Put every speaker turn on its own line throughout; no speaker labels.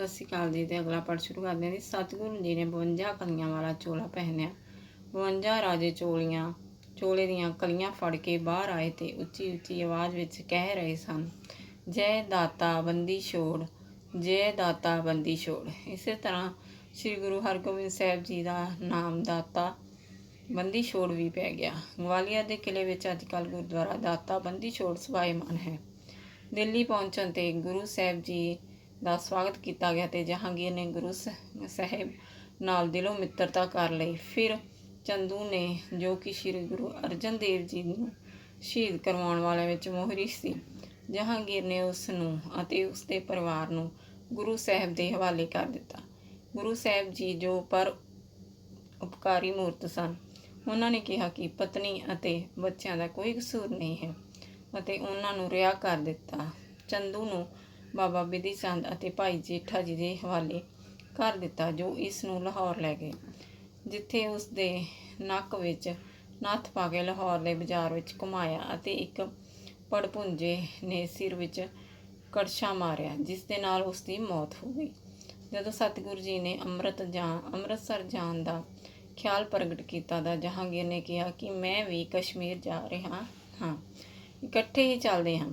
ਸਤਿ ਸ਼੍ਰੀ ਅਕਾਲ ਜੀ ਤੇ ਅਗਲਾ ਪਾਠ ਸ਼ੁਰੂ ਕਰਦੇ ਹਾਂ ਜੀ। ਸਤਿਗੁਰੂ ਜੀ ਨੇ 52 ਕਲੀਆਂ ਵਾਲਾ ਚੋਲਾ ਪਹਿਨਿਆ। 52 ਰਾਜੇ ਚੋਲੀਆਂ, ਚੋਲੇ ਦੀਆਂ ਕਲੀਆਂ ਫੜ ਕੇ ਬਾਹਰ ਆਏ ਤੇ ਉੱਚੀ ਉੱਚੀ ਆਵਾਜ਼ ਵਿੱਚ ਕਹਿ ਰਹੇ ਸਨ, ਜੈ ਦਾਤਾ ਬੰਦੀ ਛੋੜ, ਜੈ ਦਾਤਾ ਬੰਦੀ ਛੋੜ। ਇਸੇ ਤਰ੍ਹਾਂ ਸ੍ਰੀ ਗੁਰੂ ਹਰਗੋਬਿੰਦ ਸਾਹਿਬ ਜੀ ਦਾ ਨਾਮ ਦਾਤਾ ਬੰਦੀ ਛੋੜ ਵੀ ਪੈ ਗਿਆ। ਗਵਾਲੀਅਰ ਦੇ ਕਿਲੇ ਵਿੱਚ ਅੱਜ ਕੱਲ੍ਹ ਗੁਰਦੁਆਰਾ ਦਾਤਾ ਬੰਦੀ ਛੋੜ ਸਵਾਈਮਾਨ ਹੈ। ਦਿੱਲੀ ਪਹੁੰਚਣ ਤੇ ਗੁਰੂ ਸਾਹਿਬ ਜੀ ਦਾ ਸਵਾਗਤ ਕੀਤਾ ਗਿਆ ਤੇ ਜਹਾਂਗੀਰ ਨੇ ਗੁਰੂ ਸਾਹਿਬ ਨਾਲ ਦਿਲੋਂ ਮਿੱਤਰਤਾ ਕਰ ਲਈ। ਫਿਰ ਚੰਦੂ ਨੇ, ਜੋ ਕਿ ਸ੍ਰੀ ਗੁਰੂ ਅਰਜਨ ਦੇਵ ਜੀ ਨੂੰ ਸ਼ਹੀਦ ਕਰਵਾਉਣ ਵਾਲਿਆਂ ਵਿੱਚ ਮੋਹਰੀ ਸੀ, ਜਹਾਂਗੀਰ ਨੇ ਉਸ ਨੂੰ ਅਤੇ ਉਸ ਦੇ ਪਰਿਵਾਰ ਨੂੰ ਗੁਰੂ ਸਾਹਿਬ ਦੇ ਹਵਾਲੇ ਕਰ ਦਿੱਤਾ। ਗੁਰੂ ਸਾਹਿਬ ਜੀ ਜੋ ਪਰ ਉਪਕਾਰੀ ਮੂਰਤ ਸਨ, ਉਹਨਾਂ ਨੇ ਕਿਹਾ ਕਿ ਪਤਨੀ ਅਤੇ ਬੱਚਿਆਂ ਦਾ ਕੋਈ ਕਸੂਰ ਨਹੀਂ ਹੈ ਅਤੇ ਉਹਨਾਂ ਨੂੰ ਰਿਹਾ ਕਰ ਦਿੱਤਾ। ਚੰਦੂ ਨੂੰ ਬਾਬਾ ਬਿਧੀ ਚੰਦ ਅਤੇ ਭਾਈ ਜੇਠਾ ਜੀ ਦੇ ਹਵਾਲੇ ਕਰ ਦਿੱਤਾ, ਜੋ ਇਸ ਨੂੰ ਲਾਹੌਰ ਲੈ ਗਏ, ਜਿੱਥੇ ਉਸ ਦੇ ਨੱਕ ਵਿੱਚ ਨੱਥ ਪਾ ਕੇ ਲਾਹੌਰ ਦੇ ਬਾਜ਼ਾਰ ਵਿੱਚ ਘੁਮਾਇਆ ਅਤੇ ਇੱਕ ਪੜਪੁੰਜੇ ਨੇ ਸਿਰ ਵਿੱਚ ਕੜਛਾ ਮਾਰਿਆ, ਜਿਸ ਦੇ ਨਾਲ ਉਸ ਦੀ ਮੌਤ ਹੋ ਗਈ। ਜਦੋਂ ਸਤਿਗੁਰੂ ਜੀ ਨੇ ਅੰਮ੍ਰਿਤ ਜਾਂ ਅੰਮ੍ਰਿਤਸਰ ਜਾਣ ਦਾ ਖਿਆਲ ਪ੍ਰਗਟ ਕੀਤਾ ਤਾਂ ਜਹਾਂਗੀਰ ਨੇ ਕਿਹਾ ਕਿ ਮੈਂ ਵੀ ਕਸ਼ਮੀਰ ਜਾ ਰਿਹਾ ਹਾਂ। ਇਕੱਠੇ ਹੀ ਚੱਲਦੇ ਹਾਂ।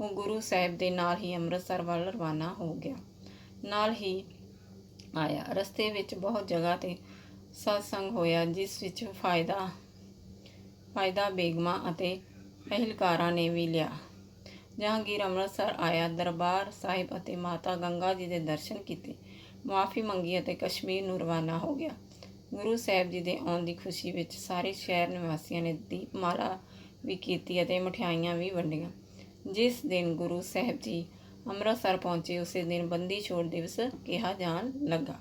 ਉਹ ਗੁਰੂ ਸਾਹਿਬ ਦੇ ਨਾਲ ਹੀ ਅੰਮ੍ਰਿਤਸਰ ਵੱਲ ਰਵਾਨਾ ਹੋ ਗਿਆ। ਨਾਲ ਹੀ ਆਇਆ। ਰਸਤੇ ਵਿੱਚ ਬਹੁਤ ਜਗ੍ਹਾ ਤੇ ਸਤਸੰਗ ਹੋਇਆ, ਜਿਸ ਵਿੱਚ ਫਾਇਦਾ ਫਾਇਦਾ ਬੇਗਮਾ ਅਤੇ ਅਹਿਲਕਾਰਾਂ ਨੇ ਵੀ ਲਿਆ। ਜਹਾਂਗੀਰ ਅੰਮ੍ਰਿਤਸਰ ਆਇਆ। ਦਰਬਾਰ ਸਾਹਿਬ ਅਤੇ ਮਾਤਾ ਗੰਗਾ ਜੀ ਦੇ ਦਰਸ਼ਨ ਕੀਤੇ। ਮੁਆਫੀ ਮੰਗੀ ਅਤੇ ਕਸ਼ਮੀਰ ਨੂੰ ਰਵਾਨਾ ਹੋ ਗਿਆ। ਗੁਰੂ ਸਾਹਿਬ ਜੀ ਦੇ ਆਉਣ ਦੀ ਖੁਸ਼ੀ ਵਿੱਚ ਸਾਰੇ ਸ਼ਹਿਰ ਨਿਵਾਸੀਆਂ ਨੇ ਦੀਪਮਾਲਾ ਵੀ ਕੀਤੀ ਅਤੇ ਮਠਿਆਈਆਂ ਵੀ ਵੰਡੀਆਂ। ਜਿਸ ਦਿਨ ਗੁਰੂ ਸਾਹਿਬ ਜੀ ਅੰਮ੍ਰਿਤਸਰ ਪਹੁੰਚੇ, ਉਸੇ ਦਿਨ ਬੰਦੀ ਛੋੜ ਦਿਵਸ ਕਿਹਾ ਜਾਣ ਲੱਗਾ।